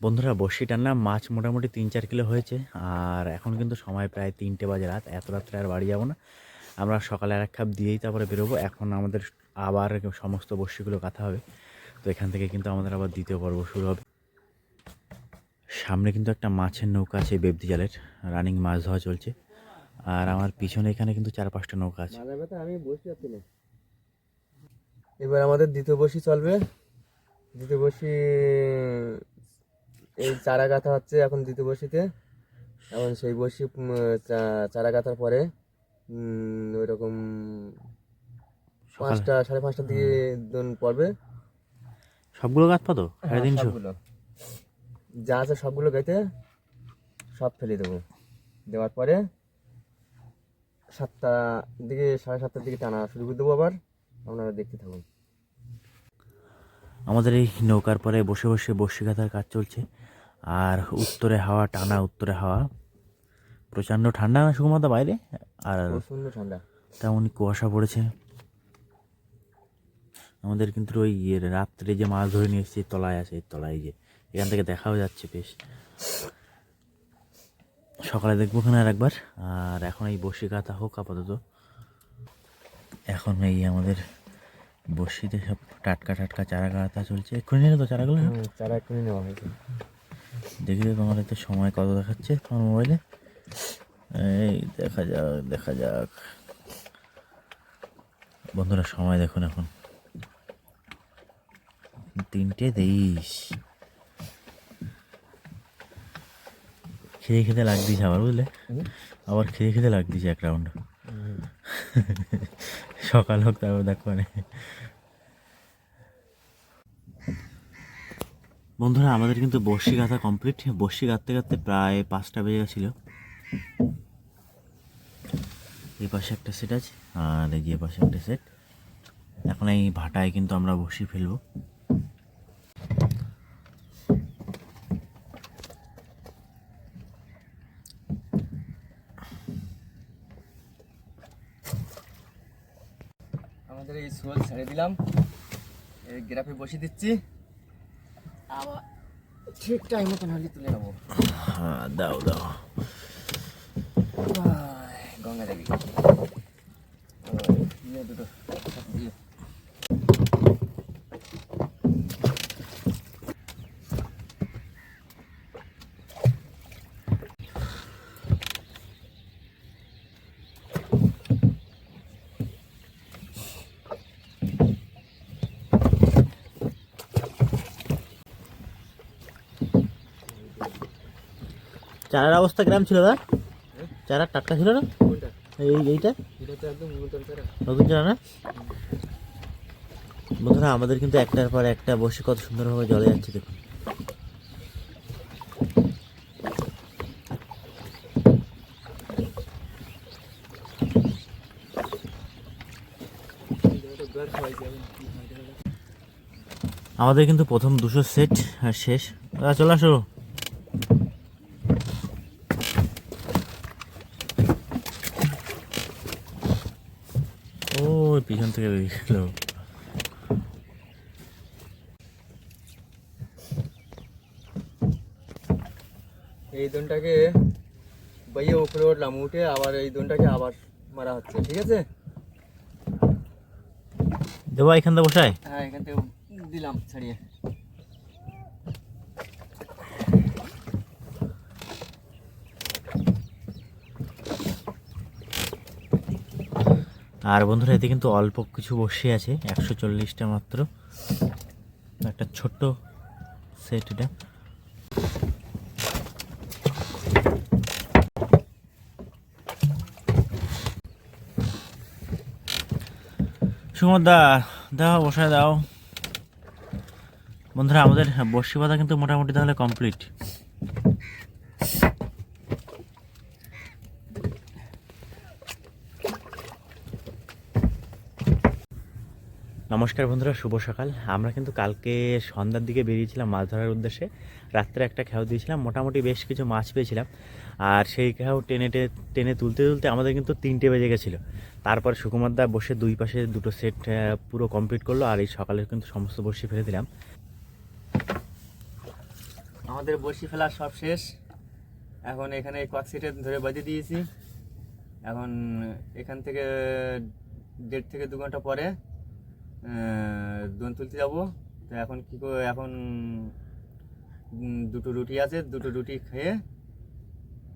বন্ধুরা বড়শি টান্না মাছ মোটামুটি তিন চার কিলো হয়েছে, আর এখন কিন্তু সময় প্রায় তিনটে বাজে রাত, এত রাত্রে আর বাড়ি যাব না। আমরা সকালে আর এক খাপ দিয়েই তারপরে বেরোবো, এখন আমাদের আবার সমস্ত বড়শিগুলো কাঁথা হবে, তো এখান থেকে কিন্তু আমাদের আবার দ্বিতীয় পর্ব শুরু হবে। সামনে কিন্তু একটা মাছের নৌকা আছে বেবদি জালের, রানিং মাছ ধোয়া চলছে, আর আমার পিছনে এখানে কিন্তু চার পাঁচটা নৌকা আছে। আমি বসে এবার আমাদের দ্বিতীয় বসি চলবে। দ্বিতীয় বসি এই চারা গাঁথা হচ্ছে এখন দ্বিতীয় বসিতে। এখন সেই বসি চারা গাঁথার পরে ওইরকম পাঁচটা সাড়ে পাঁচটার দিকে দোন পড়বে। সবগুলো গাছ পাতো? সাড়ে তিনশো সবগুলো। যা আছে সবগুলো গাইতে সব ফেলে দেবো। দেওয়ার পরে সাতটা দিকে সাড়ে সাতটার দিকে টানা শুরু করে দেবো আবার। আপনারা দেখতে থাকুন। আমাদের এই নৌকার পরে বসে বসে বসি কাজ চলছে। আর উত্তরে হাওয়া টানা উত্তরে হাওয়া। প্রচণ্ড ঠান্ডা না সুকুমাতা বাইরে? আর প্রচণ্ড ঠান্ডা। তেমনই কুয়াশা পড়েছে। আমাদের কিন্তু ওই ইয়ে রাত্রে যে মাছ ধরে নিয়ে এসেছি তলায় আছে এই তলায় যে। এখান থেকে দেখাও যাচ্ছে বেশ। সকালে দেখব ওখানে আর একবার। আর এখন এই বসি কাঁথা হোক আপাতত। এখন এই আমাদের বসিতে সব টাটকা টাটকা চারা কাঁথা চলছে। এক্ষুনি নিলে তো চারাগুলো? চারা এক্ষুনি নেওয়া হয়েছে। দেখি তোমার তো সময় কত দেখাচ্ছে তোমার মোবাইলে। এই দেখা যাক দেখা যাক। বন্ধুরা সময় দেখুন এখন। তিনটে তেইশ। খেয়ে খেতে লাগদিছে আবার বুঝলে? আবার খেয়ে খেতে লাগদিছে এক রাউন্ড সকাল হোক, তারপর দেখো বন্ধুরা, আমাদের কিন্তু বর্ষি গাঁথা কমপ্লিট বর্ষি গাঁথতে গাঁথতে প্রায় পাঁচটা বেজে গেছিল। এই পাশে একটা সেট আছে, আর এই যে পাশে একটা সেট এখন এই ভাটায় কিন্তু আমরা বসি ফেলব। আমাদের এই সোল ছেড়ে দিলাম। এই গ্রাফে বসিয়ে দিচ্ছি। আবার ঠিক টাইম মতন হলে তুলে নেব। হ্যাঁ দাও দাও। গঙ্গা দেবী। ইয়ে দুটো ইয়ে। চারার অবস্থা গ্রাম ছিল দা চারা টাটকা ছিল না? এই এইটা? নতুন চারা। না? বন্ধুরা আমাদের কিন্তু একটার পর একটা বসে কত সুন্দরভাবে জলে যাচ্ছে দেখুন। আমাদের কিন্তু প্রথম দুশো সেট আর শেষ। চলে আসো ও পিছন থেকে গেল এই দোনটাকে বাইয়ে উপরে উঠলাম উঠে আবার এই দোনটাকে আবার মারা হচ্ছে ঠিক আছে? দেবা এখান থেকে বসায় হ্যাঁ এখান থেকে দিলাম ছাড়িয়ে। আর বন্ধুরা, এতে কিন্তু অল্প কিছু বসে আছে, একশো চল্লিশটা মাত্র। একটা ছোট্ট সেট এটা। সুমন দা দাও, বসায় দাও। বন্ধুরা, আমাদের বর্ষি পাতা কিন্তু মোটামুটি তাহলে কমপ্লিট নমস্কার বন্ধুরা, শুভ সকাল। আমরা কিন্তু কালকে সন্ধ্যার দিকে বেরিয়েছিলাম মাছ ধরার উদ্দেশ্যে। রাত্রে একটা খেয়াও দিয়েছিলাম, মোটামুটি বেশ কিছু মাছ পেয়েছিলাম। আর সেই খেয়াও টেনে টেনে তুলতে তুলতে আমাদের কিন্তু তিনটে বেজে গেছিল। তারপর সুকুমার দা বসে দুই পাশে দুটো সেট পুরো কমপ্লিট করল আর এই সকালে কিন্তু সমস্ত বসি ফেলে দিলাম। আমাদের বসি ফেলা সব শেষ। এখন এখানে কয়েক সিটে ধরে বাজে দিয়েছি। এখন এখান থেকে দেড় থেকে দু ঘণ্টা পরে দোন তুলতে যাব। তো এখন কি করে এখন দুটো রুটি আছে দুটো রুটি খেয়ে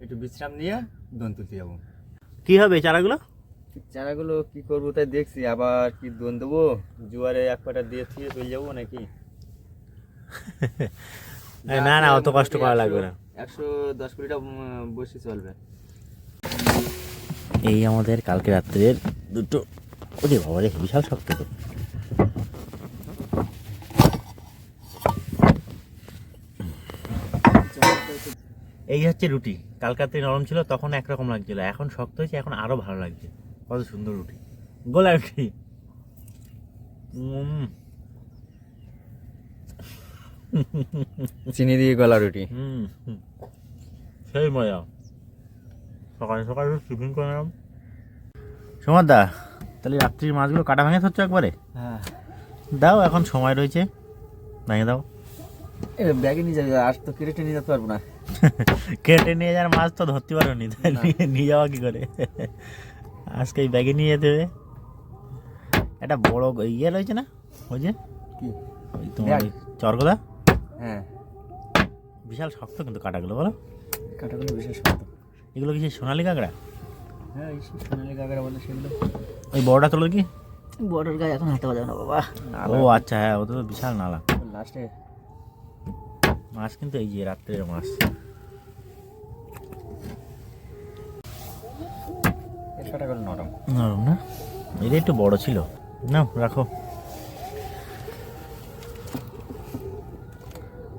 একটু বিশ্রাম নিয়ে দোন তুলতে যাব। কি হবে চারাগুলো? চারাগুলো কি করব তাই দেখছি আবার কি দোন দেবো? জুয়ারে এক পাটা দিয়ে থিয়ে চলে যাব নাকি? না না অত কষ্ট করা লাগবে না। একশো দশ কুড়িটা বসে চলবে। এই আমাদের কালকে রাত্রের দুটো ওরে বাবা রে বিশাল শক্ত তো এই হচ্ছে রুটি। কালকাতে নরম ছিল তখন একরকম লাগছিল। এখন শক্ত হয়েছে এখন আরও ভালো লাগছে। কত সুন্দর রুটি। গোলা রুটি। চিনি দিয়ে গলা রুটি। হুম হুম। সেই মজা। সকালে সকালে টিফিন করে নিলাম। সুমার দা তাহলে রাত্রির মাছগুলো কাটা ভেঙে ধরছো একবারে? হ্যাঁ। দাও এখন সময় রয়েছে। ভেঙে দাও। ব্যাগে নিয়ে যাবে আর তো কেটে নিয়ে যেতে পারব না। কেটে নিয়ে যাওয়ার মাছ তো ধরতে পারো নি। নিয়ে- নিয়ে যাওয়া কি করে? আজকে এই ব্যাগে নিয়ে যেতে হবে। একটা বড় ইয়ে রয়েছে না? ওই যে? কি? ওই তোমার চরগদা? হ্যাঁ। বিশাল শক্ত কিন্তু কাটাগুলো বলো। কাটাগুলো বিশাল শক্ত। এগুলো কি সেই সোনালি কাঁকড়া? হ্যাঁ এই সোনালি কাকারা বলে সেগুলো। ওই বড়টা তোলো কি বর্ডার গায়ে এখন হাতে বাজাবে না বাবা। ও আচ্ছা হ্যাঁ ও তো বিশাল নালা। লাস্টে। মাছ কিন্তু এই যে রাত্রের মাছ। এর কাটাগুলো নরম। নরম না? এটা একটু বড় ছিল। না রাখো।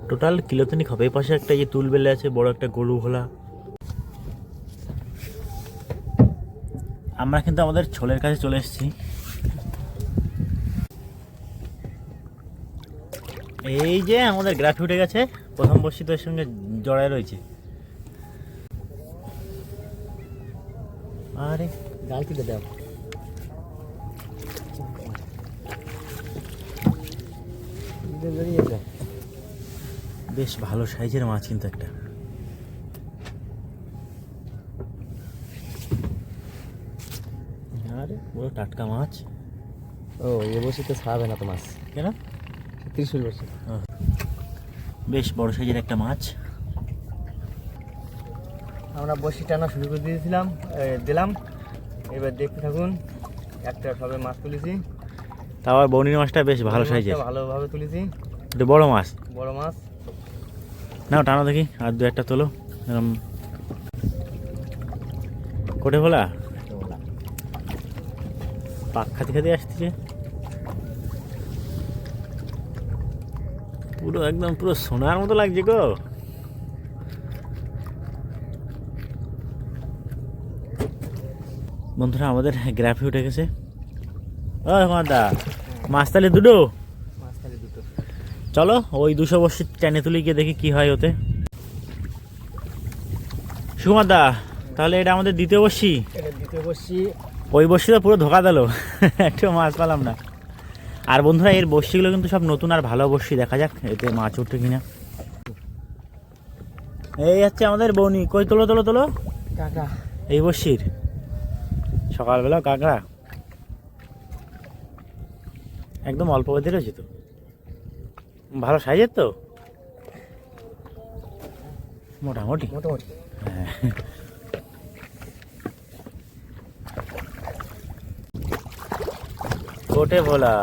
টোটাল কিলো তিনিক হবে। এই পাশে একটা যে তুল বেলে আছে বড় একটা গরু ভোলা। আমরা কিন্তু আমাদের ছোলের কাছে চলে এসেছি। এই যে আমাদের গ্রাফি উঠে গেছে। প্রথম বর্ষিতের সঙ্গে জড়ায় রয়েছে। আরে জাল তুলে দাও বেশ ভালো সাইজের মাছ কিন্তু একটা। আরে পুরো টাটকা মাছ। ও এ বসে তো ছাড়াবে না তো মাছ। কেন? ত্রিশুল বসে বেশ বড় সাইজের একটা মাছ। আমরা বসি টানা শুরু করে দিয়েছিলাম দিলাম। এবার দেখতে থাকুন একটা সবে মাছ তুলেছি। আবার বৌনির মাছটা বেশ ভালো সাইজের। ভালোভাবে তুলেছি। একটু বড় মাছ। বড় মাছ। নাও টানো দেখি আর দু একটা তোলো। এরম। কোটে ভোলা? পাক খাতে খাতে আসতেছে। পুরো একদম পুরো সোনার মতো লাগছে গো। বন্ধুরা আমাদের গ্রাফি উঠে গেছে। ও দা মাছ তাহলে দুটো। চলো ওই দুশো বর্ষি টেনে তুলে গিয়ে দেখি কি হয় ওতে। সুকুমার দা তাহলে এটা আমাদের দ্বিতীয় বসি ওই বর্ষি। তো পুরো ধোকা দিল। একটু মাছ পেলাম না। আর বন্ধুরা এর বর্ষিগুলো কিন্তু সব নতুন আর ভালো বর্ষি দেখা যাক এতে মাছ উঠে কিনা। এই হচ্ছে আমাদের বৌনি। কই তোলো তোলো তোলো? এই বর্ষির। সকালবেলা কাঁকড়া। একদম অল্প বেঁধে রয়েছে তো। ভালো সাইজের তো? মোটামুটি। মোটামুটি। হ্যাঁ। কোটে ভোলা।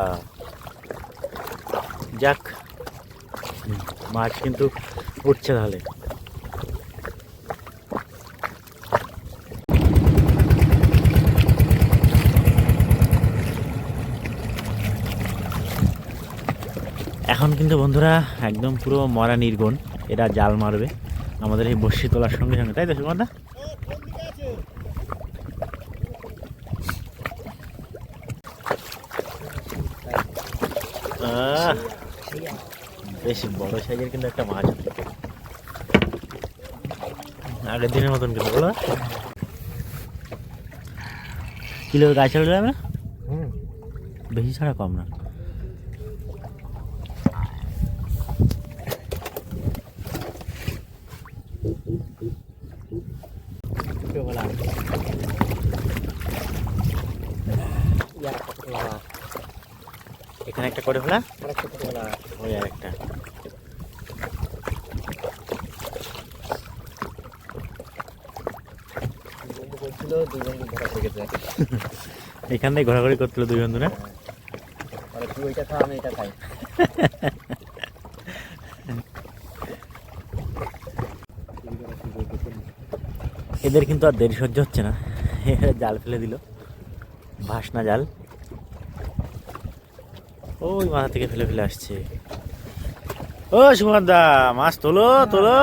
যাক মাছ কিন্তু উঠছে তাহলে। এখন কিন্তু বন্ধুরা একদম পুরো মরা নির্গুণ এরা জাল মারবে আমাদের এই বর্ষি তোলার সঙ্গে সঙ্গে তাই তো আহ, বেশ বড় সাইজের কিন্তু একটা মাছ। আগের দিনের মতন কিন্তু বলো। কিলো গাছ চলে যাবে না বেশি ছাড়া কম না। এখানে একটা করে ফেলা ওই আর একটা। এখান থেকে ঘোরাঘুরি করছিল দুই বন্ধু না? তুই ওইটা খা আমি এটা খাই এদের কিন্তু আর দেরি সহ্য হচ্ছে না। জাল ফেলে দিল ভাসনা জাল। ওই মাথা থেকে ফেলে ফেলে আসছে। ও সুমার দা মাছ তোলো তোলো।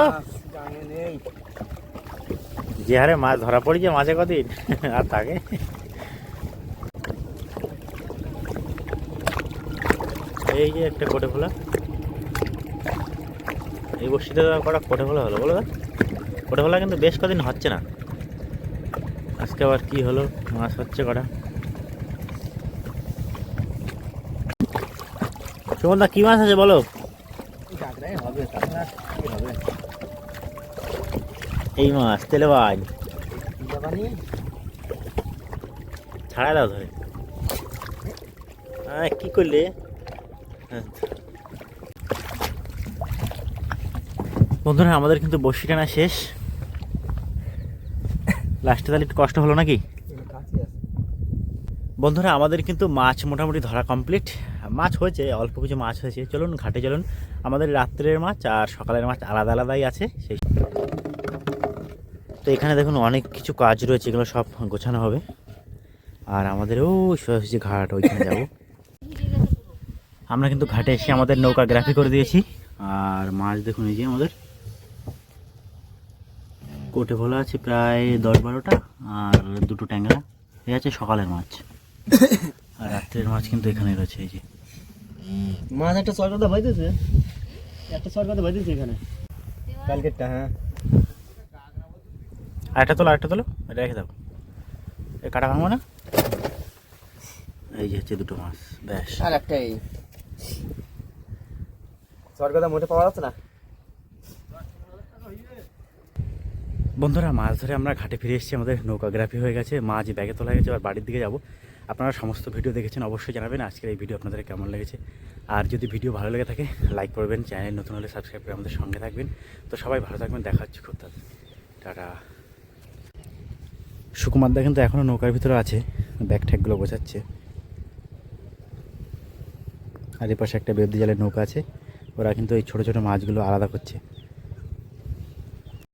যে হারে মাছ ধরা পড়েছে মাঝে কদিন আর থাকে। এই যে একটা কোটে ফোলা। এই বর্ষিতে কটা কোটে ফোলা হলো বলো কোটে ফোলা কিন্তু বেশ কদিন হচ্ছে না। আজকে আবার কি হলো? মাছ হচ্ছে কটা? সুমনদা কি মাছ আছে বলো? এই মাছ তেলে বাজ ছাড়া দাও ধরে। আহ, কি করলে? হ্যাঁ। বন্ধুরা আমাদের কিন্তু বসি টানা শেষ। লাস্টে তাহলে একটু কষ্ট হলো নাকি? বন্ধুরা, আমাদের কিন্তু মাছ মোটামুটি ধরা কমপ্লিট মাছ হয়েছে, অল্প কিছু মাছ হয়েছে। চলুন, ঘাটে চলুন। আমাদের রাত্রের মাছ আর সকালের মাছ আলাদা আলাদাই আছে। সেই তো এখানে দেখুন, অনেক কিছু কাজ রয়েছে, এগুলো সব গোছানো হবে। আর আমাদের, ও সোজাসুজি ঘাট, ওইখানে যাব। আমরা কিন্তু ঘাটে এসে আমাদের নৌকা গ্রাফি করে দিয়েছি। আর মাছ দেখুন, এই যে আমাদের। কোটে ভোলা আছে প্রায় দশ বারোটা, আর দুটো ট্যাংরা। এই আছে সকালের মাছ। আর রাত্রের মাছ কিন্তু এখানে রয়েছে এই যে। মাছ একটা সরকারটা বাইতেছে একটা সরকারটা বাইতেছে এখানে। কালকেরটা হ্যাঁ। আর একটা তোলো আরেকটা তোলো। এটা রেখে দাও। এই কাটা ভাঙবো না? এই যে হচ্ছে দুটো মাছ ব্যাস। আর একটাই। সরকারটা মোটে পাওয়া যাচ্ছে না? বন্ধুরা মাছ ধরে আমরা ঘাটে ফিরে এসেছি। আমাদের নৌকাগ্রাফি হয়ে গেছে। মাছ ব্যাগে তোলা গেছে। আর বাড়ির দিকে যাব। আপনারা সমস্ত ভিডিও দেখেছেন, অবশ্যই জানাবেন আজকের এই ভিডিও আপনাদের কেমন লেগেছে। আর যদি ভিডিও ভালো লেগে থাকে, লাইক করবেন, চ্যানেল নতুন হলে সাবস্ক্রাইব করে আমাদের সঙ্গে থাকবেন। তো সবাই ভালো থাকবেন, দেখা হচ্ছে খুব তাড়াতাড়ি। টাটা। সুকুমারদা কিন্তু এখনও নৌকার ভিতরে আছে, ব্যাগ ট্যাগগুলো গোছাচ্ছে। আর এ পাশে একটা বেবদি জালের নৌকা আছে, ওরা কিন্তু এই ছোটো ছোটো মাছগুলো আলাদা করছে।